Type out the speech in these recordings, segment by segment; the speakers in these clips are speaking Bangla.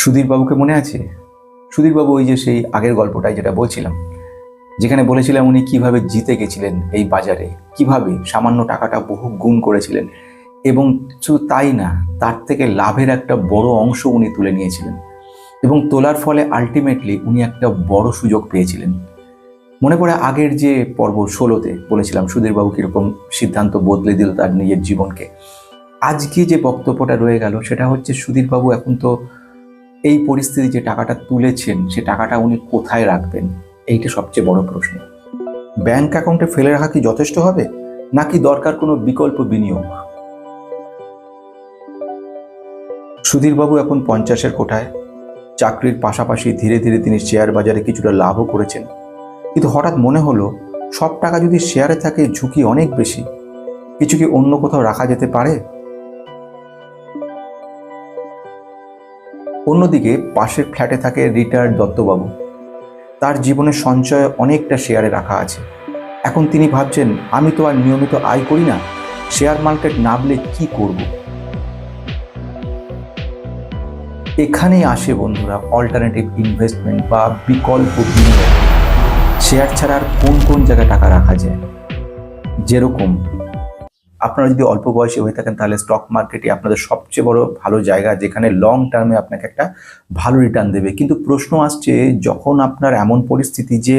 সুধীরবাবুকে মনে আছে? সুধীরবাবু ওই যে সেই আগের গল্পটাই যেটা বলছিলাম, যেখানে বলেছিলাম উনি কীভাবে জিতে গেছিলেন এই বাজারে, কীভাবে সামান্য টাকাটা বহু গুণ করেছিলেন এবং শুধু তাই না, তার থেকে লাভের একটা বড় অংশ উনি তুলে নিয়েছিলেন এবং তোলার ফলে আলটিমেটলি উনি একটা বড় সুযোগ পেয়েছিলেন। মনে পড়ে আগের যে পর্ব ষোলোতে বলেছিলাম, সুধীরবাবু কীরকম সিদ্ধান্ত বদলে দিল তার নিজের জীবনকে। আজকে যে বক্তব্যটা রয়ে গেল, সেটা হচ্ছে সুধীরবাবু এখন তো এই পরিস্থিতি যে টাকাটা তুলেছেন, সে টাকাটা উনি কোথায় রাখবেন? এইটা সবচেয়ে বড় প্রশ্ন। ব্যাংক অ্যাকাউন্টে ফেলে রাখা কি যথেষ্ট হবে? নাকি দরকার কোনো বিকল্প বিনিয়োগ? সুধীরবাবু এখন পঞ্চাশের কোঠায়। চাকরির পাশাপাশি ধীরে ধীরে তিনি শেয়ার বাজারে কিছুটা লাভও করেছেন। কিন্তু হঠাৎ মনে হলো, সব টাকা যদি শেয়ারে থাকে, ঝুঁকি অনেক বেশি। কিছু কি অন্য কোথাও রাখা যেতে পারে? অন্যদিকে পাশের ফ্ল্যাটে থাকে রিটায়ার্ড দত্তবাবু। তার জীবনের সঞ্চয় অনেকটা শেয়ারে রাখা আছে। এখন তিনি ভাবছেন, আমি তো আর নিয়মিত আয় করি না, শেয়ার মার্কেট নামলে কি করব? এখানেই আসে বন্ধুরা অল্টারনেটিভ ইনভেস্টমেন্ট বা বিকল্প বিনিয়োগ। শেয়ার ছাড়া আর কোন কোন জায়গায় টাকা রাখা যায়? যেরকম আপনারা যদি অল্প বয়সে হয়ে থাকেন, তাহলে স্টক মার্কেটে আপনাদের সবচেয়ে বড় ভালো জায়গা, যেখানে লং টার্মে আপনাকে একটা ভালো রিটার্ন দেবে। কিন্তু প্রশ্ন আসছে, যখন আপনার এমন পরিস্থিতি যে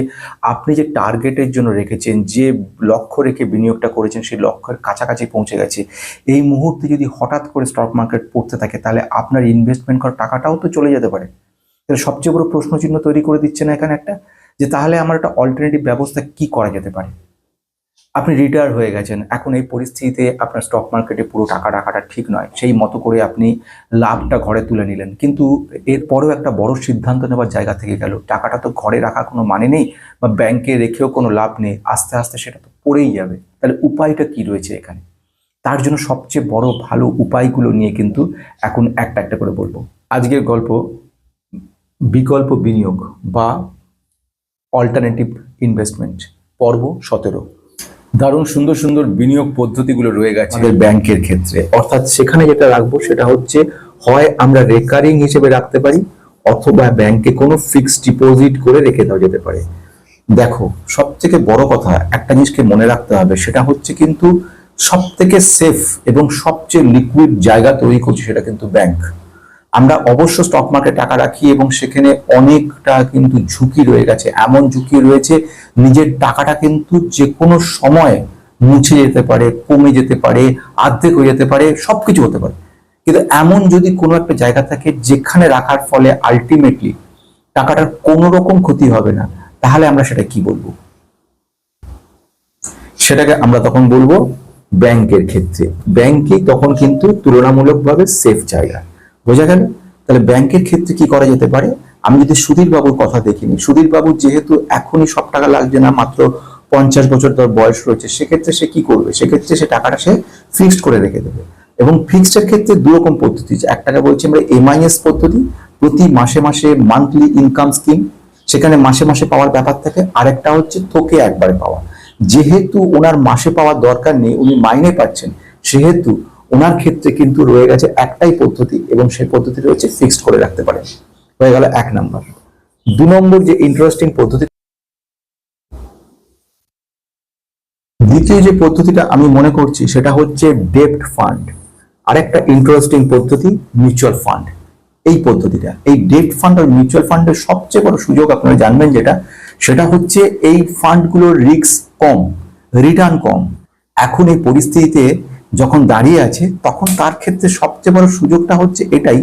আপনি যে টার্গেটের জন্য রেখেছেন, যে লক্ষ্য রেখে বিনিয়োগটা করেছেন, সেই লক্ষ্যের কাছাকাছি পৌঁছে গেছে, এই মুহূর্তে যদি হঠাৎ করে স্টক মার্কেট পড়তে থাকে, তাহলে আপনার ইনভেস্টমেন্ট করা টাকাটাও তো চলে যেতে পারে। তাহলে সবচেয়ে বড় প্রশ্নচিহ্ন তৈরি করে দিচ্ছে না এখানে একটা, যে তাহলে আমার একটা অল্টারনেটিভ ব্যবস্থা কি করা যেতে পারে? আপনি রিটায়ার হয়ে গেছেন। এখন এই পরিস্থিতিতে আপনার স্টক মার্কেটে পুরো টাকা রাখাটা ঠিক নয়। সেই মতো করে আপনি লাভটা ঘরে তুলে নিলেন। কিন্তু এরপরেও একটা বড় সিদ্ধান্ত নেওয়ার জায়গা থেকে গেল। টাকাটা তো ঘরে রাখা কোনো মানে নেই বা ব্যাংকে রেখেও কোনো লাভ নেই। আস্তে আস্তে সেটা তো পড়েই যাবে। তাহলে উপায়টা কি রয়েছে এখানে? তার জন্য সবচেয়ে বড় ভালো উপায়গুলো নিয়ে কিন্তু এখন একটা একটা করে বলব। আজকের গল্প বিকল্প বিনিয়োগ বা অল্টারনেটিভ ইনভেস্টমেন্ট পর্ব সতেরো। দারুণ সুন্দর সুন্দর বিনিয়োগ পদ্ধতিগুলো রয়ে গেছে। ব্যাংকের ক্ষেত্রে। অর্থাৎ সেখানে যেটা রাখব সেটা হচ্ছে, হয় আমরা রেকারিং হিসেবে রাখতে পারি, অথবা ব্যাংকে কোনো ফিক্সড ডিপোজিট করে রেখে দেওয়া যেতে পারে। দেখো সব থেকে বড় কথা একটা জিনিসকে মনে রাখতে হবে, সেটা হচ্ছে কিন্তু সব থেকে সেফ এবং সবচেয়ে লিকুইড জায়গা তৈরি করছে সেটা কিন্তু ব্যাংক আমরা অবশ্য স্টক মার্কেটে টাকা রাখি এবং সেখানে অনেকটা কিন্তু ঝুঁকি রয়ে গেছে। এমন ঝুঁকি রয়েছে, নিজের টাকাটা কিন্তু যে কোনো সময় মুছে যেতে পারে, কমে যেতে পারে অর্ধেক হয়ে যেতে পারে, সবকিছু হতে পারে। কিন্তু এমন যদি কোনো একটা জায়গা থাকে যেখানে রাখার ফলে আলটিমেটলি টাকাটার কোনো রকম ক্ষতি হবে না, তাহলে আমরা সেটা কি বলব? সেটাকে আমরা তখন বলব ব্যাংকের ক্ষেত্রে। ব্যাংকে তখন কিন্তু তুলনামূলকভাবে সেফ জায়গা। বোঝা গেল? তাহলে ব্যাংকের ক্ষেত্রে কি করা যেতে পারে? আমি যদি সুধীর বাবুর কথা দেখিনি সুধীর বাবু যেহেতু এখনই সব টাকা লাগছে না, মাত্র পঞ্চাশ বছর তার বয়স রয়েছে, সেক্ষেত্রে সে কি করবে? সেক্ষেত্রে সে টাকাটা সে ফিক্সড করে রেখে দেবে। এবং ফিক্সডের ক্ষেত্রে দু রকম পদ্ধতি একটাকে বলছি আমরা এমআইএস পদ্ধতি, প্রতি মাসে মাসে মান্থলি ইনকাম স্কিম সেখানে মাসে মাসে পাওয়ার ব্যাপার থাকে। আরেকটা হচ্ছে তোকে একবারে পাওয়া। যেহেতু ওনার মাসে পাওয়ার দরকার নেই, উনি মাইনে পাচ্ছেন, সেহেতু ওনার ক্ষেত্রে কিন্তু রয়ে গেছে একটাই পদ্ধতি এবং সেই পদ্ধতি রয়েছে ফিক্সড করে রাখতে পারেন। হয়ে গেল এক নম্বর। দু নম্বর যে ইন্টারেস্টিং পদ্ধতি দ্বিতীয় যে পদ্ধতিটা আমি মনে করছি সেটা হচ্ছে ডেপ্ট ফান্ড আরেকটা ইন্টারেস্টিং পদ্ধতি মিউচুয়াল ফান্ড এই পদ্ধতিটা, এই ডেপ্ট ফান্ড আর মিউচুয়াল ফান্ডের সবচেয়ে বড় সুযোগ আপনারা জানবেন যেটা, সেটা হচ্ছে এই ফান্ডগুলোর রিস্ক কম রিটার্ন কম। এখন এই পরিস্থিতিতে যখন দাঁড়িয়ে আছে, তখন তার ক্ষেত্রে সবচেয়ে বড় সুযোগটা হচ্ছে এটাই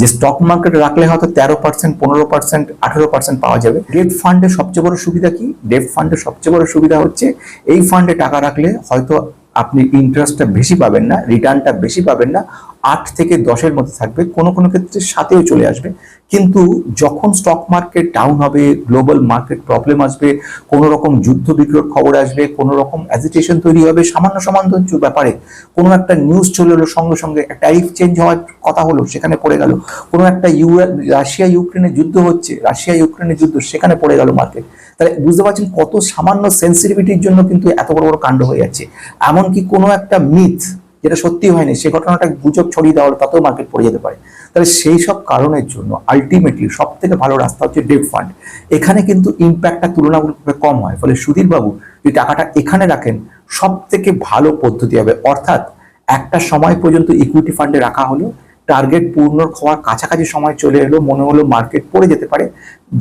যে স্টক মার্কেটে রাখলে হয়তো তেরো পার্সেন্ট পনেরো পার্সেন্ট আঠেরো পার্সেন্ট পাওয়া যাবে। ডেট ফান্ডে সবচেয়ে বড় সুবিধা কি? ডেট ফান্ডে সবচেয়ে বড় সুবিধা হচ্ছে এই ফান্ডে টাকা রাখলে হয়তো আপনি ইন্টারেস্টটা বেশি পাবেন না রিটার্নটা বেশি পাবেন না। আট থেকে দশের মধ্যে থাকবে, কোনো কোনো ক্ষেত্রে সাথেও চলে আসবে। কিন্তু যখন স্টক মার্কেট ডাউন হবে গ্লোবাল মার্কেট প্রবলেম আসবে, কোনো রকম যুদ্ধ বিগ্রহ খবর আসবে, কোনো রকম অ্যাজিটেশন তৈরি হবে, সামান্য কিছু ব্যাপারে, কোনো একটা নিউজ চলে এলো সঙ্গে সঙ্গে, একটা ট্যারিফ চেঞ্জ হওয়ার কথা হলো, সেখানে পড়ে গেল। কোনো একটা ইউ রাশিয়া ইউক্রেনের যুদ্ধ হচ্ছে, রাশিয়া ইউক্রেনের যুদ্ধ, সেখানে পড়ে গেল মার্কেট তাহলে বুঝতে পারছেন কত সামান্য সেন্সিটিভিটির জন্য কিন্তু এত বড় বড় কাণ্ড হয়ে যাচ্ছে। এমনকি কোনো একটা মিথ যেটা সত্যি হয়নি, সে ঘটনাটা গুজব ছড়িয়ে দেওয়া হলো তাতেও মার্কেট পড়ে যেতে পারে। তাহলে সেই সব কারণের জন্য আলটিমেটলি সব থেকে ভালো রাস্তা হচ্ছে ডেপ ফান্ড এখানে কিন্তু ইম্প্যাক্টটা তুলনামূলকভাবে কম হয়, ফলে সুধীরবাবু যদি টাকাটা এখানে রাখেন সব থেকে ভালো পদ্ধতি হবে। অর্থাৎ একটা সময় পর্যন্ত ইকুইটি ফান্ডে রাখা হলো টার্গেট পূর্ণ হওয়ার কাছাকাছি সময় চলে এলো, মনে হলো মার্কেট পড়ে যেতে পারে।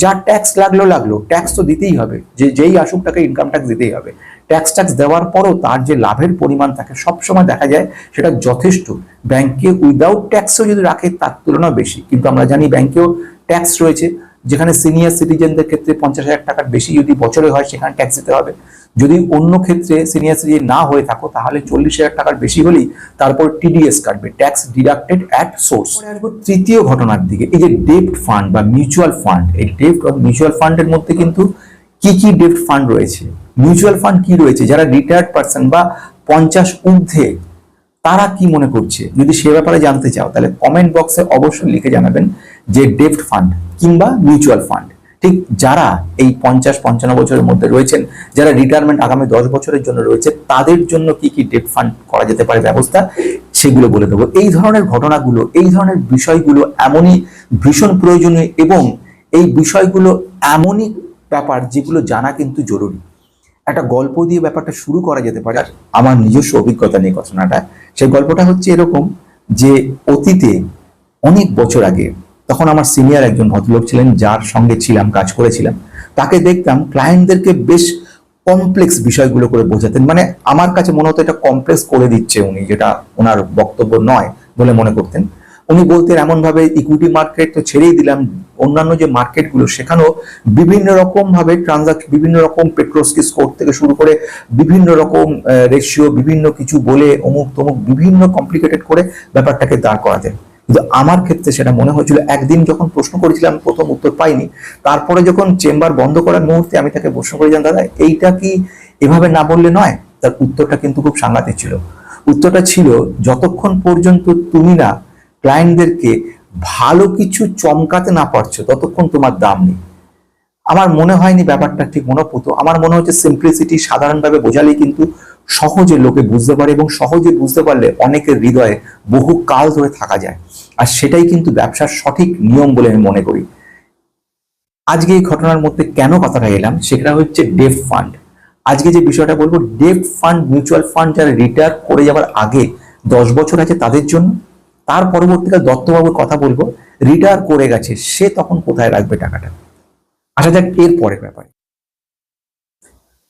যা ট্যাক্স লাগল লাগল। ট্যাক্স তো দিতেই হবে, যে, যেই আসুক তাকে ইনকাম ট্যাক্স দিতেই হবে। ট্যাক্স ট্যাক্স দেওয়ার পরও তার যে লাভের পরিমাণ থাকে সবসময় দেখা যায় সেটা যথেষ্ট। ব্যাংকে উইদাউট ট্যাক্সও যদি রাখে তার তুলনা বেশি। কিন্তু আমরা জানি ব্যাংকেও ট্যাক্স রয়েছে যেখানে সিনিয়র সিটিজেনদের ক্ষেত্রে পঞ্চাশ হাজার টাকার বেশি যদি বছরে হয় সেখানে ট্যাক্স দিতে হবে। যদি অন্য ক্ষেত্রে সিনিয়র সিটিজেন না হয়ে থাকো তাহলে চল্লিশ হাজার টাকার বেশি হলেই তারপর টিডিএস কাটবে ট্যাক্স ডিডাক্টেড অ্যাট সোর্স আসব তৃতীয় ঘটনার দিকে এই যে ডেপ্ট ফান্ড বা মিউচুয়াল ফান্ড এই ডেপ্ট মিউচুয়াল ফান্ডের মধ্যে কিন্তু কি কি ডেপ্ট ফান্ড রয়েছে? মিউচুয়াল ফান্ড কি রয়েছে? যারা রিটায়ার্ড পার্সন বা পঞ্চাশ ঊর্ধ্বে, তারা কি মনে করছে? যদি সে ব্যাপারে জানতে চাও, তাহলে কমেন্ট বক্সে অবশ্যই লিখে জানাবেন যে ডেপ্ট ফান্ড কিংবা মিউচুয়াল ফান্ড ঠিক যারা এই পঞ্চাশ, পঞ্চান্ন বছরের মধ্যে রয়েছেন, যারা রিটায়ারমেন্ট আগামী দশ বছরের জন্য রয়েছে, তাদের জন্য কি কি ডেপ ফান্ড করা যেতে পারে ব্যবস্থা, সেগুলো বলে দেবো। এই ধরনের ঘটনাগুলো, এই ধরনের বিষয়গুলো এমনই ভীষণ প্রয়োজনীয় এবং এই বিষয়গুলো এমনই ব্যাপার যেগুলো জানা কিন্তু জরুরি। একটা গল্প দিয়ে ব্যাপারটা শুরু করা যেতে পারে। আমার নিজস্ব অভিজ্ঞতা নিয়ে ঘটনাটা, সেই গল্পটা হচ্ছে এরকম যে অতীতে অনেক বছর আগে তখন আমার সিনিয়র একজন ভদ্রলোক ছিলেন, যার সঙ্গে ছিলাম, কাজ করেছিলাম। তাকে দেখতাম ক্লায়েন্টদেরকে বেশ কমপ্লেক্স বিষয়গুলো করে বোঝাতেন। মানে আমার কাছে মনে হতো এটা কমপ্লেক্স করে দিচ্ছে উনি, যেটা ওনার বক্তব্য নয় বলে মনে করতেন। উনি বলতেন এমন ভাবে ইকুইটি মার্কেট তো ছেড়েই দিলাম। অন্যান্য যে মার্কেটগুলো সেখানেও বিভিন্ন রকম ভাবে ট্রানজাক্ট বিভিন্ন রকম পেট্রোস্কি স্কোর থেকে শুরু করে বিভিন্ন রকম রেশিও বিভিন্ন কিছু বলে অমুক তমুক বিভিন্ন কমপ্লিকেটেড করে ব্যাপারটাকে দাঁড় করাতেন। কিন্তু আমার ক্ষেত্রে সেটা মনে হয়েছিল, একদিন যখন প্রশ্ন করেছিলাম, প্রথম উত্তর পাইনি, তারপরে যখন চেম্বার বন্ধ করার মুহূর্তে আমি তাকে প্রশ্ন করেছিলাম দাদা, এইটা কি এভাবে না বললে নয়? তার উত্তরটা কিন্তু খুব সাংঘাতিক ছিল। উত্তরটা ছিল, যতক্ষণ পর্যন্ত তুমি না ক্লায়েন্টদেরকে ভালো কিছু চমকাতে না পারছ, ততক্ষণ তোমার দাম নেই। আমার মনে হয়নি ব্যাপারটা ঠিক মনে হতো আমার মনে হচ্ছে সিম্পলিসিটি সাধারণভাবে বোঝালেই কিন্তু সহজে লোকে বুঝতে পারে এবং সহজে বুঝতে পারলে অনেকের হৃদয়ে বহু কাল ধরে থাকা যায়। আর সেটাই কিন্তু ব্যবসার সঠিক নিয়ম বলে আমি মনে করি। আজকে এই ঘটনার মধ্যে কেন কথাটা এলাম? সেটা হচ্ছে ডেফ ফান্ড আজকে যে বিষয়টা বলব ডেফ ফান্ড মিউচুয়াল ফান্ড যারা রিটায়ার করে যাওয়ার আগে দশ বছর আছে তাদের জন্য তার পরবর্তীকালে দত্তবাবুর কথা বলব। রিটায়ার করে গেছে, সে তখন কোথায় রাখবে টাকাটা? আসা যাক, এর পরের ব্যাপারে।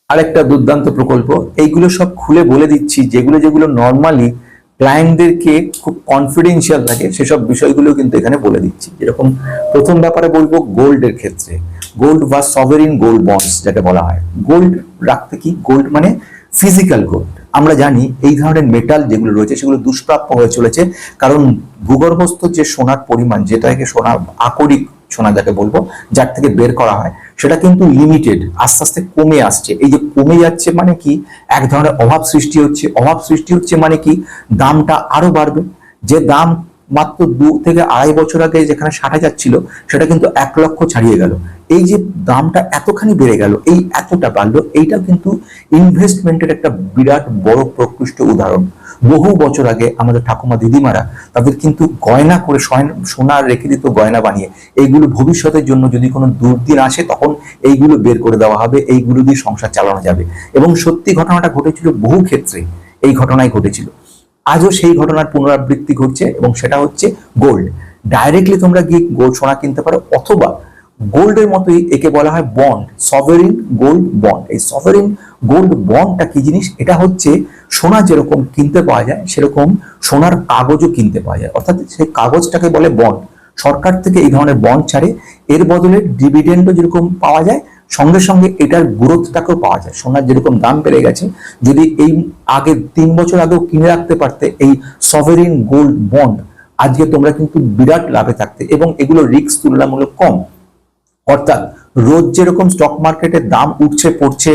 আরেকটা দুর্দান্ত প্রকল্প, এইগুলো সব খুলে বলে দিচ্ছি, যেগুলো যেগুলো নর্মালি ক্লায়েন্টদেরকে খুব কনফিডেন্সিয়াল থাকে, সেসব বিষয়গুলো কিন্তু এখানে বলে দিচ্ছি। যেরকম প্রথম ব্যাপারে বলব গোল্ডের ক্ষেত্রে। গোল্ড বা সভেরিন গোল্ড বন্ডস যাকে বলা হয়। গোল্ড রাখতে কি? গোল্ড মানে ফিজিক্যাল গোল্ড আমরা জানি এই ধরনের মেটাল যেগুলো রয়েছে সেগুলো দুষ্প্রাপ্য হয়ে চলেছে। কারণ ভূগর্ভস্থ যে সোনার পরিমাণ, যেটাকে সোনা আকরিক সোনা যাকে বলব, যার থেকে বের করা হয়, সেটা কিন্তু লিমিটেড আস্তে আস্তে কমে আসছে। এই যে কমে যাচ্ছে মানে কি? এক ধরনের অভাব সৃষ্টি হচ্ছে। অভাব সৃষ্টি হচ্ছে মানে কি? দামটা আরও বাড়বে। যে দাম মাত্র দু থেকে আড়াই বছর আগে যেখানে ষাট হাজার ছিল সেটা কিন্তু এক লক্ষ ছাড়িয়ে গেল। এই যে দামটা এতখানি বেড়ে গেল, এই এতটা বাড়লো, এইটা কিন্তু ইনভেস্টমেন্টের একটা বিরাট বড় প্রকৃষ্ট উদাহরণ। বহু বছর আগে আমাদের ঠাকুমা দিদিমারা তাদের কিন্তু গয়না করে সোনার রেখে দিত গয়না বানিয়ে। এইগুলো ভবিষ্যতের জন্য যদি কোনো দুর্দিন আসে, তখন এইগুলো বের করে দেওয়া হবে, এইগুলো দিয়ে সংসার চালানো যাবে। এবং সত্যি ঘটনাটা ঘটেছিল বহু ক্ষেত্রে, এই ঘটনাই ঘটেছিল। আজও সেই ঘটনার পুনরাবৃত্তি ঘটছে এবং সেটা হচ্ছে গোল্ড ডাইরেক্টলি তোমরা গিয়ে গোল্ড সোনা কিনতে পারো অথবা গোল্ডের মতোই একে বলা হয় বন্ড সভারিন গোল্ড বন্ড এই সভারিন গোল্ড বন্ডটা কি জিনিস? এটা হচ্ছে সোনা যেরকম কিনতে পাওয়া যায়, সেরকম সোনার কাগজও কিনতে পাওয়া যায়। অর্থাৎ সেই কাগজটাকে বলে বন্ড সরকার থেকে এই ধরনের বন্ড ছাড়ে। এর বদলে ডিভিডেন্ডও যেরকম পাওয়া যায় সঙ্গে সঙ্গে এটার গুরুত্বটাকেও পাওয়া যায়। সোনার যেরকম দাম বেড়ে গেছে, যদি এই আগে তিন বছর আগেও কিনে রাখতে পারতে এই সভেরিন গোল্ড বন্ড আজকে তোমরা কিন্তু বিরাট লাভে থাকতে এবং এগুলো রিস্ক তুলনামূলক কম। অর্থাৎ রোজ যেরকম স্টক মার্কেটের দাম উঠছে, পড়ছে,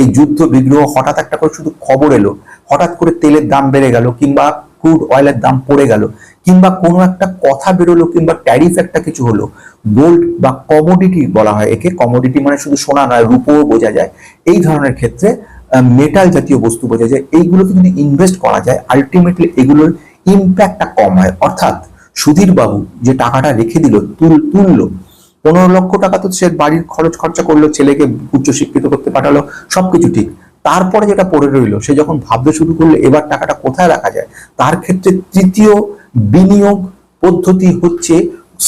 এই যুদ্ধ বিগ্রহ হঠাৎ একটা করে শুধু খবর এলো, হঠাৎ করে তেলের দাম বেড়ে গেল কিংবা ক্রুড অয়েলের দাম পড়ে গেল, কিংবা কোনো একটা কথা বেরোলো, কিংবা ট্যারিফ একটা কিছু হলো গোল্ড বা কমোডিটি বলা হয় একে। কমোডিটি মানে শুধু সোনা নয়, রূপও বোঝা যায়। এই ধরনের ক্ষেত্রে মেটাল জাতীয় বস্তু বোঝা যায়। এইগুলোকে যদি ইনভেস্ট করা যায় আলটিমেটলি এগুলোর ইম্প্যাক্টটা কম হয়। অর্থাৎ সুধীর বাবু যে টাকাটা রেখে দিল, তুল, তুললো, পনেরো লক্ষ টাকা তো সে বাড়ির খরচ খরচা করল, ছেলেকে উচ্চশিক্ষিত করতে পাঠালো, সবকিছু ঠিক। তারপরে যেটা পড়ে রইল, সে যখন ভাবতে শুরু করল এবার টাকাটা কোথায় রাখা যায়, তার ক্ষেত্রে তৃতীয় বিনিয়োগ পদ্ধতি হচ্ছে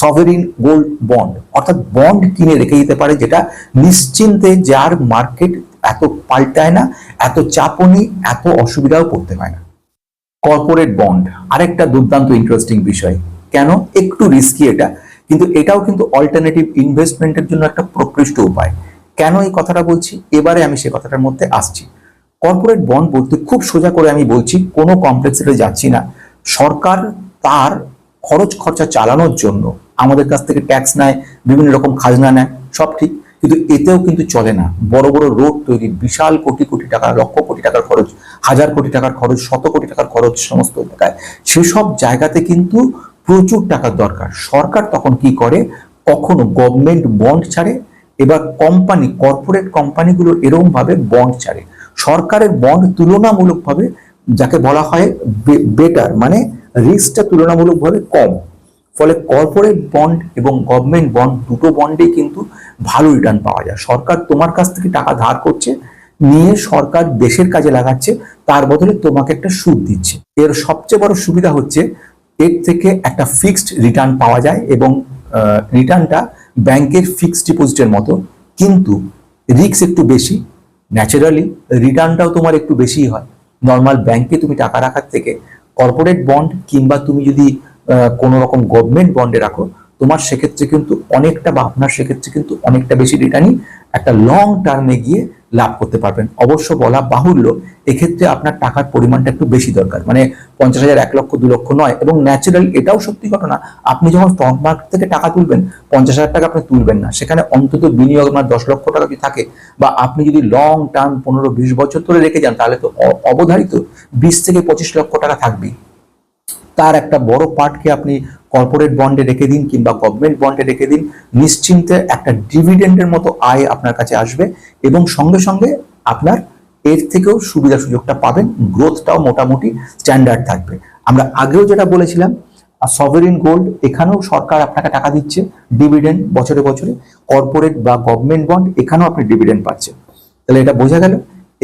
সভেরিন গোল্ড বন্ড অর্থাৎ বন্ড কিনে রেখে দিতে পারে, যেটা নিশ্চিন্তে যার মার্কেট এত পাল্টায় না, এত চাপও নেই, এত অসুবিধাও পড়তে হয় না। কর্পোরেট বন্ড আরেকটা দুর্দান্ত ইন্টারেস্টিং বিষয়। কেন? একটু রিস্কি এটা, কিন্তু এটাও কিন্তু অল্টারনেটিভ ইনভেস্টমেন্টের জন্য একটা প্রকৃষ্ট উপায়। কেন এই কথাটা বলছি? এবারে আমি সে কথাটার মধ্যে আসছি। কর্পোরেট বন্ড বলতে খুব সোজা করে আমি বলছি, কোনো কমপ্লেক্সিটি যাচ্ছি না। সরকার তার খরচ খরচা চালানোর জন্য আমাদের কাছ থেকে ট্যাক্স নেয়, বিভিন্ন রকম খাজনা নেয়, সব ঠিক। কিন্তু এতেও কিন্তু চলে না। বড় বড় রোড তৈরি, বিশাল কোটি কোটি টাকা, লক্ষ কোটি টাকার খরচ, হাজার কোটি টাকার খরচ, শত কোটি টাকার খরচ সমস্ত জায়গায় সেসব জায়গাতে কিন্তু প্রচুর টাকার দরকার। সরকার তখন কি করে? কখনো গভর্নমেন্ট বন্ড ছাড়ে এবার কোম্পানি কর্পোরেট কোম্পানিগুলো এরকম ভাবে বন্ড ছাড়ে। সরকারের বন্ড তুলনামূলকভাবে যাকে বলা হয় বেটার মানে রিস্কটা তুলনামূলকভাবে কম। ফলে কর্পোরেট বন্ড এবং গভর্নমেন্ট বন্ড দুটো বন্ডেই কিন্তু ভালো রিটার্ন পাওয়া যায়। সরকার তোমার কাছ থেকে টাকা ধার করছে, নিয়ে সরকার দেশের কাজে লাগাচ্ছে, তার বদলে তোমাকে একটা সুদ দিচ্ছে। এর সবচেয়ে বড় সুবিধা হচ্ছে, এর থেকে একটা ফিক্সড রিটার্ন পাওয়া যায় এবং রিটার্নটা ব্যাংকের ফিক্সড ডিপোজিটের মতো, কিন্তু রিক্স একটু বেশি। ন্যাচারালি রিটার্নটাও তোমার একটু বেশিই হয়। নর্মাল ব্যাংকে তুমি টাকা রাখার থেকে কর্পোরেট বন্ড কিংবা তুমি যদি কোনো রকম গভর্নমেন্ট বন্ডে রাখো, তোমার সেক্ষেত্রে কিন্তু অনেকটা বা আপনার সেক্ষেত্রে কিন্তু অনেকটা বেশি রিটার্নই একটা লং টার্মে গিয়ে লাভ করতে পারবেন। অবশ্য বলা বাহুল্য, এক্ষেত্রে আপনার টাকার পরিমাণটা একটু বেশি দরকার। মানে পঞ্চাশ হাজার, এক লক্ষ, দু লক্ষ নয়। এবং ন্যাচারাল এটাও সত্যি ঘটনা, আপনি যখন স্টক মার্কেট থেকে টাকা তুলবেন, পঞ্চাশ হাজার টাকা আপনি তুলবেন না। সেখানে অন্তত বিনিয়োগ আপনার দশ লক্ষ টাকা যদি থাকে, বা আপনি যদি লং টার্ম পনেরো, বিশ বছর ধরে রেখে যান, তাহলে তো অবধারিত বিশ থেকে পঁচিশ লক্ষ টাকা থাকবেই। তার একটা বড় পার্টকে আপনি কর্পোরেট বন্ডে রেখে দিন কিংবা গভর্নমেন্ট বন্ডে রেখে দিন নিশ্চিন্তে একটা ডিভিডেন্ডের মতো আয় আপনার কাছে আসবে এবং সঙ্গে সঙ্গে আপনার এর থেকেও সুবিধা সুযোগটা পাবেন গ্রোথটাও মোটামুটি স্ট্যান্ডার্ড থাকবে। আমরা আগেও যেটা বলেছিলাম সভারিন গোল্ড এখানেও সরকার আপনাকে টাকা দিচ্ছে ডিভিডেন্ড বছরে বছরে কর্পোরেট বা গভর্নমেন্ট বন্ড এখানেও আপনি ডিভিডেন্ড পাচ্ছেন। তাহলে এটা বোঝা গেল।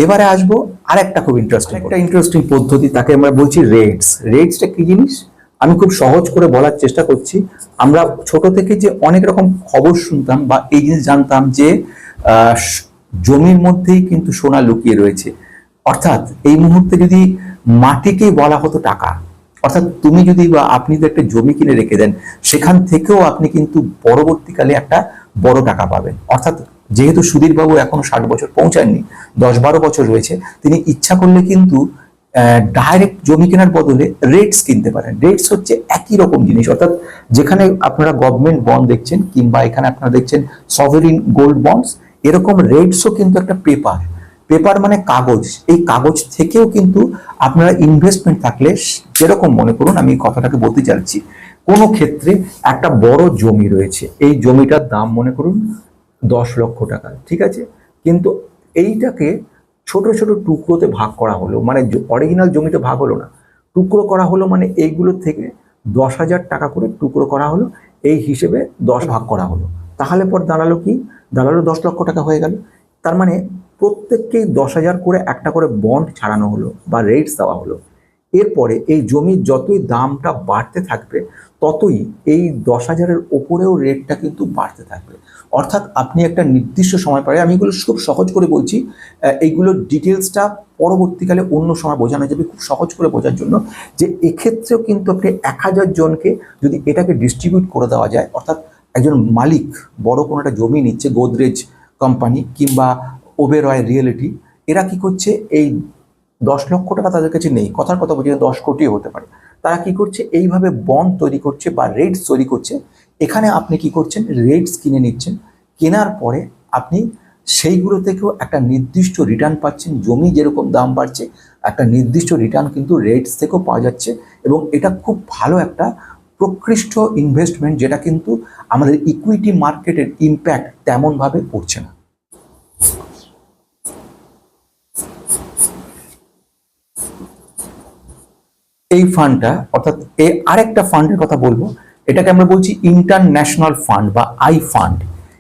এবারে আসব আর একটা খুব ইন্টারেস্টিং একটা ইন্টারেস্টিং পদ্ধতি তাকে আমরা বলছি রেটস রেটসটা কি জিনিস? আমি খুব সহজ করে বলার চেষ্টা করছি। আমরা ছোট থেকে যে অনেক রকম খবর শুনতাম বা এই জিনিস জানতাম যে জমির মধ্যেই কিন্তু সোনা লুকিয়ে রয়েছে। অর্থাৎ এই মুহূর্তে যদি মাটিকে বলা হতো টাকা, অর্থাৎ তুমি যদি বা আপনি যদি একটা জমি কিনে রেখে দেন, সেখান থেকেও আপনি কিন্তু পরবর্তীকালে একটা বড় টাকা পাবেন। অর্থাৎ যেহেতু সুধীরবাবু এখনও ষাট বছর পৌঁছাননি, দশ বারো বছর রয়েছে, তিনি ইচ্ছা করলে কিন্তু ডাইরেক্ট জমি কেনার বদলে রেটস কিনতে পারেন। রেটস হচ্ছে একই রকম জিনিস। অর্থাৎ যেখানে আপনারা গভর্নমেন্ট বন্ড দেখছেন কিংবা এখানে আপনারা দেখছেন সভেরিন গোল্ড বন্ডস এরকম রেটসও কিন্তু একটা পেপার পেপার মানে কাগজ। এই কাগজ থেকেও কিন্তু আপনারা ইনভেস্টমেন্ট থাকলে যেরকম মনে করুন, আমি কথাটাকে বলতে চাচ্ছি, কোনো ক্ষেত্রে একটা বড় জমি রয়েছে, এই জমিটার দাম মনে করুন দশ লক্ষ টাকা, ঠিক আছে? কিন্তু এইটাকে ছোট ছোট টুকরোতে ভাগ করা হলো মানে অরিজিনাল জমিতে ভাগ হলো না। টুকরো করা হলো মানে এইগুলোর থেকে দশ হাজার টাকা করে টুকরো করা হলো, এই হিসেবে দশ ভাগ করা হলো। তাহলে পর দাঁড়াল কি? দাঁড়াল দশ লক্ষ টাকা হয়ে গেল। তার মানে প্রত্যেককেই দশ হাজার করে একটা করে বন্ড ছাড়ানো হলো বা রেটস দেওয়া হলো। এরপরে এই জমির যতই দামটা বাড়তে থাকবে, ততই এই দশ হাজারের ওপরেও রেটটা কিন্তু বাড়তে থাকবে। অর্থাৎ আপনি একটা নির্দিষ্ট সময় পরে আমি এগুলো খুব সহজ করে বলছি। এইগুলোর ডিটেলসটা পরবর্তীকালে অন্য সময় বোঝানো যাবে খুব সহজ করে বোঝার জন্য যে এক্ষেত্রেও কিন্তু আপনি এক হাজার জনকে যদি এটাকে ডিস্ট্রিবিউট করে দেওয়া যায়, অর্থাৎ একজন মালিক, বড় কোনো একটা জমি নিচ্ছে, গোদরেজ কোম্পানি কিংবা ওবেরয় রিয়েলিটি এরা কি করছে? এই দশ লক্ষ টাকা তাদের কাছে নেই। কথার কথা বলছি দশ কোটিও হতে পারে। তারা কি করছে? এইভাবে বন্ড তৈরি করছে বা রেটস তৈরি করছে এখানে আপনি কি করছেন? রেটস কিনে নিচ্ছেন। কেনার পরে আপনি সেইগুলো থেকেও একটা নির্দিষ্ট রিটার্ন পাচ্ছেন। জমি যেরকম দাম বাড়ছে, একটা নির্দিষ্ট রিটার্ন কিন্তু রেটস থেকেও পাওয়া যাচ্ছে এবং এটা খুব ভালো একটা প্রকৃষ্ট ইনভেস্টমেন্ট যেটা কিন্তু আমাদের ইকুইটি মার্কেটের ইম্প্যাক্ট তেমনভাবে পড়ছে না। এই ফান্ডটা অর্থাৎ এই আরেকটা ফান্ডের কথা বলব। এটাকে আমরা বলছি ইন্টারন্যাশনাল ফান্ড বা আই ফান্ড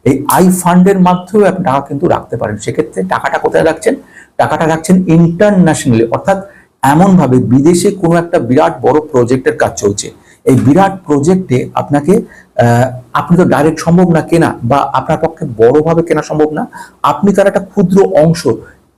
এই আই ফান্ডের মাধ্যমে আপনি টাকা কিন্তু রাখতে পারেন। সেক্ষেত্রে টাকাটা কোথায় রাখছেন? টাকাটা রাখছেন ইন্টারন্যাশনালি অর্থাৎ এমনভাবে বিদেশে কোনো একটা বিরাট বড় প্রজেক্টের কাজ চলছে। এই বিরাট প্রজেক্টে আপনাকে আপনি তো ডাইরেক্ট সম্ভব না কেনা বা আপনার পক্ষে বড়ভাবে কেনা সম্ভব না। আপনি তার একটা ক্ষুদ্র অংশ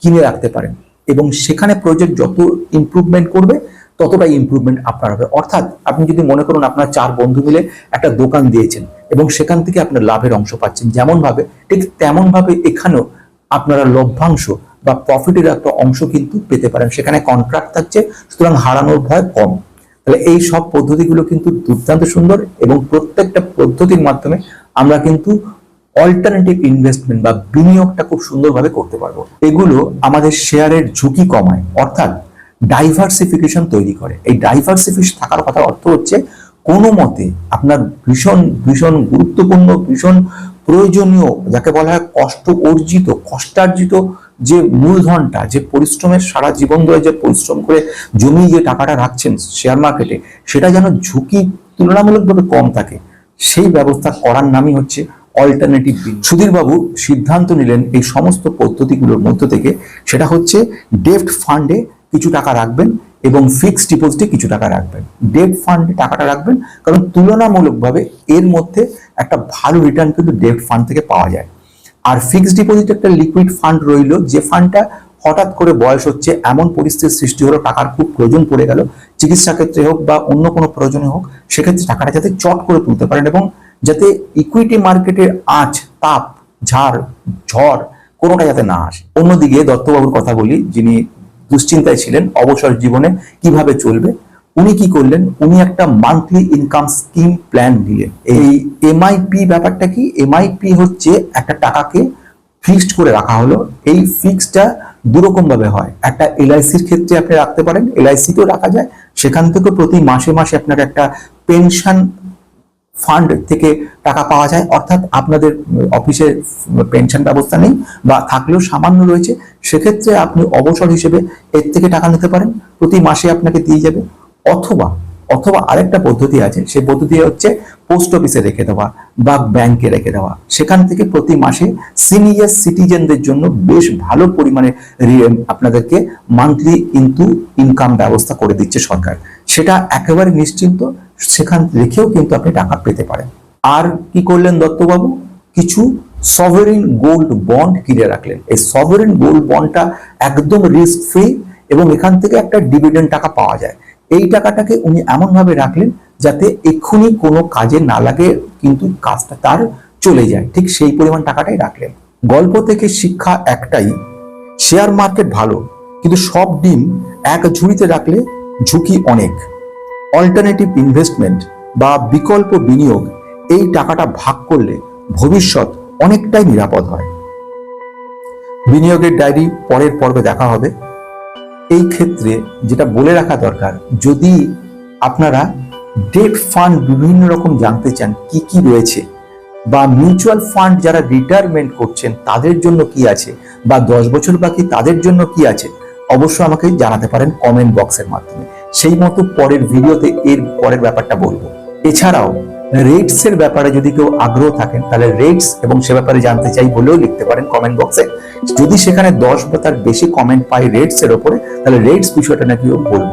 কিনে রাখতে পারেন। এবং সেখানে প্রজেক্ট যত ইমপ্রুভমেন্ট করবে ততটাই ইমপ্রুভমেন্ট আপনার হবে। অর্থাৎ আপনি যদি মনে করুন আপনার চার বন্ধু মিলে একটা দোকান দিয়েছেন এবং সেখান থেকে আপনার লাভের অংশ পাচ্ছেন যেমন ভাবে ঠিক তেমন ভাবে এখানেও আপনারা লভ্যাংশ বা প্রফিটের একটা অংশ কিন্তু পেতে পারেন। সেখানে কন্ট্রাক্ট থাকছে, সুতরাং হারানোর ভয় কম। তাহলে এই সব পদ্ধতিগুলো কিন্তু দুর্দান্ত সুন্দর এবং প্রত্যেকটা পদ্ধতির মাধ্যমে আমরা কিন্তু অল্টারনেটিভ ইনভেস্টমেন্ট বা বিনিয়োগটা খুব সুন্দরভাবে করতে পারব। এগুলো আমাদের শেয়ারের ঝুঁকি কমায়। অর্থাৎ ডাইভার্সিফিকেশন তৈরি করে। এই ডাইভার্সিফিকেশন থাকার কথা অর্থ হচ্ছে কোনো মতে আপনার ভীষণ ভীষণ গুরুত্বপূর্ণ, ভীষণ প্রয়োজনীয়, যাকে বলা হয় কষ্ট অর্জিত কষ্টার্জিত যে মূলধনটা, যে পরিশ্রমের সারা জীবন ধরে যে পরিশ্রম করে জমি যে টাকাটা রাখছেন শেয়ার মার্কেটে সেটা যেন ঝুঁকি তুলনামূলকভাবে কম থাকে, সেই ব্যবস্থা করার নামই হচ্ছে অল্টারনেটিভ সুধীর বাবু সিদ্ধান্ত নিলেন এই সমস্ত পদ্ধতিগুলোর মধ্য থেকে, সেটা হচ্ছে ডেফট ফান্ডে কিছু টাকা রাখবেন এবং ফিক্সড ডিপোজিটে কিছু টাকা রাখবেন। ডেট ফান্ডে টাকাটা রাখবেন, কারণ তুলনামূলকভাবে এর মধ্যে একটা ভালো রিটার্ন কিন্তু ডেট ফান্ড থেকে পাওয়া যায়। আর ফিক্সড ডিপোজিট একটা লিকুইড ফান্ড রইল, যে ফান্ডটা হঠাৎ করে বয়স হচ্ছে, এমন পরিস্থিতির সৃষ্টি হলো, টাকার খুব প্রয়োজন পড়ে গেল, চিকিৎসা ক্ষেত্রে হোক বা অন্য কোনো প্রয়োজনে হোক, সেক্ষেত্রে টাকাটা যাতে চট করে তুলতে পারেন এবং যাতে ইকুইটি মার্কেটের আঁচ, তাপ, ঝাড়, ঝড় কোনোটা যাতে না আসে। অন্যদিকে দত্তবাবুর কথা বলি, যিনি দুশ্চিন্তায় ছিলেন অবসর জীবনে কীভাবে চলবে? উনি কি করলেন? উনি একটা মান্থলি ইনকাম স্কিম প্ল্যান দিলেন এই এমআইপি ব্যাপারটা কি? এমআইপি হচ্ছে একটা টাকাকে ফিক্সড করে রাখা হলো। এই ফিক্সডটা দুরকম ভাবে হয়। একটা এলআইসির ক্ষেত্রে আপনি রাখতে পারেন। এলআইসিতেও রাখা যায়। সেখান থেকে প্রতি মাসে মাসে আপনাকে একটা পেনশন ফান্ড থেকে টাকা পাওয়া যায়। অর্থাৎ আপনাদের অফিসে পেনশন ব্যবস্থা নেই বা থাকলেও সামান্য রয়েছে, সেক্ষেত্রে আপনি অবসর হিসেবে এর থেকে টাকা নিতে পারেন। প্রতি মাসে আপনাকে দিয়ে যাবে। অথবা অথবা আরেকটা পদ্ধতি আছে সেই পদ্ধতি হচ্ছে পোস্ট অফিসে রেখে দেওয়া বা ব্যাংকে রেখে দেওয়া। সেখান থেকে প্রতি মাসে সিনিয়র সিটিজেনদের জন্য বেশ ভালো পরিমাণে আপনাদেরকে মান্থলি কিন্তু ইনকাম ব্যবস্থা করে দিচ্ছে সরকার। সেটা একেবারে নিশ্চিন্ত সেখান রেখেও কিন্তু আপনি টাকা পেতে পারেন। আর কি করলেন দত্তবাবু? কিছু সভারেন গোল্ড বন্ড কিনে রাখলেন। এই সভারেন গোল্ড বন্ডটা একদম রিস্ক ফ্রি এবং এখান থেকে একটা ডিভিডেন্ড টাকা পাওয়া যায়। এই টাকাটাকে উনি এমনভাবে রাখলেন যাতে এক্ষুনি কোনো কাজে না লাগে, কিন্তু কাজটা তার চলে যায়। ঠিক সেই পরিমাণ টাকাটাই রাখলেন। গল্প থেকে শিক্ষা একটাই শেয়ার মার্কেট ভালো, কিন্তু সব ডিম এক ঝুড়িতে রাখলে ঝুঁকি অনেক। অল্টারনেটিভ ইনভেস্টমেন্ট বা বিকল্প বিনিয়োগ, এই টাকাটা ভাগ করলে ভবিষ্যৎ অনেকটাই নিরাপদ হয়। বিনিয়োগের ডায়েরি পরের পর্বে দেখা হবে। এই ক্ষেত্রে যেটা বলে রাখা দরকার, যদি আপনারা ডেট ফান্ড বিভিন্ন রকম জানতে চান, কি কি রয়েছে বা মিউচুয়াল ফান্ড যারা রিটায়ারমেন্ট করছেন, তাদের জন্য কি আছে বা দশ বছর বাকি তাদের জন্য কি আছে, অবশ্যই আমাকে জানাতে পারেন কমেন্ট বক্সের মাধ্যমে। সেই মতো পরের ভিডিওতে এর পরের ব্যাপারটা বলব। এছাড়াও রেটস এর ব্যাপারে যদি কেউ আগ্রহ থাকেন, তাহলে রেটস এবং সে ব্যাপারে জানতে চাই বলেও লিখতে পারেন কমেন্ট বক্সে যদি সেখানে দশ বা তার বেশি কমেন্ট পাই রেটস এর ওপরে, তাহলে রেটস বিষয়টা নাকিও বলব।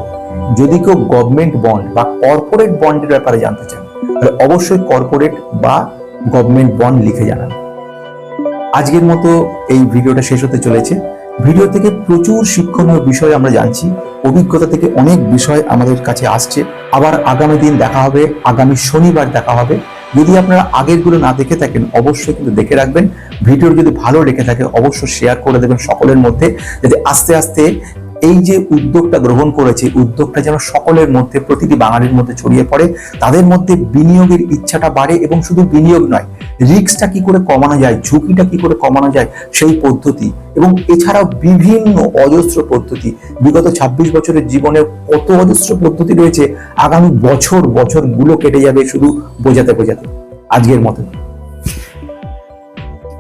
যদি কেউ গভর্নমেন্ট বন্ড বা কর্পোরেট বন্ডের ব্যাপারে জানতে চান, তাহলে অবশ্যই কর্পোরেট বা গভর্নমেন্ট বন্ড লিখে জানান। আজকের মতো এই ভিডিওটা শেষ হতে চলেছে। ভিডিও থেকে প্রচুর শিক্ষণীয় বিষয় আমরা জানছি। অভিজ্ঞতা থেকে অনেক বিষয় আমাদের কাছে আসছে। আবার আগামী দিন দেখা হবে, আগামী শনিবার দেখা হবে। যদি আপনারা আগেরগুলো না দেখে থাকেন, অবশ্যই কিন্তু দেখে রাখবেন। ভিডিও যদি ভালো লেগে থাকে, অবশ্যই শেয়ার করে দেবেন সকলের মধ্যে, যাতে আস্তে আস্তে এই যে উদ্যোগটা গ্রহণ করেছে, উদ্যোগটা যেন সকলের মধ্যে, প্রতিটি বাঙালির মধ্যে ছড়িয়ে পড়ে। তাদের মধ্যে বিনিয়োগের ইচ্ছাটা বাড়ে এবং শুধু বিনিয়োগ নয় রিস্কটা কি করে কমানো যায়, ঝুঁকিটা কি করে কমানো যায়, সেই পদ্ধতি এবং এছাড়াও বিভিন্ন অজস্র পদ্ধতি। বিগত ২৬ বছরের জীবনে কত অজস্র পদ্ধতি রয়েছে, আগামী বছর বছরগুলো কেটে যাবে শুধু বোঝাতে বোঝাতে। আজকের মতো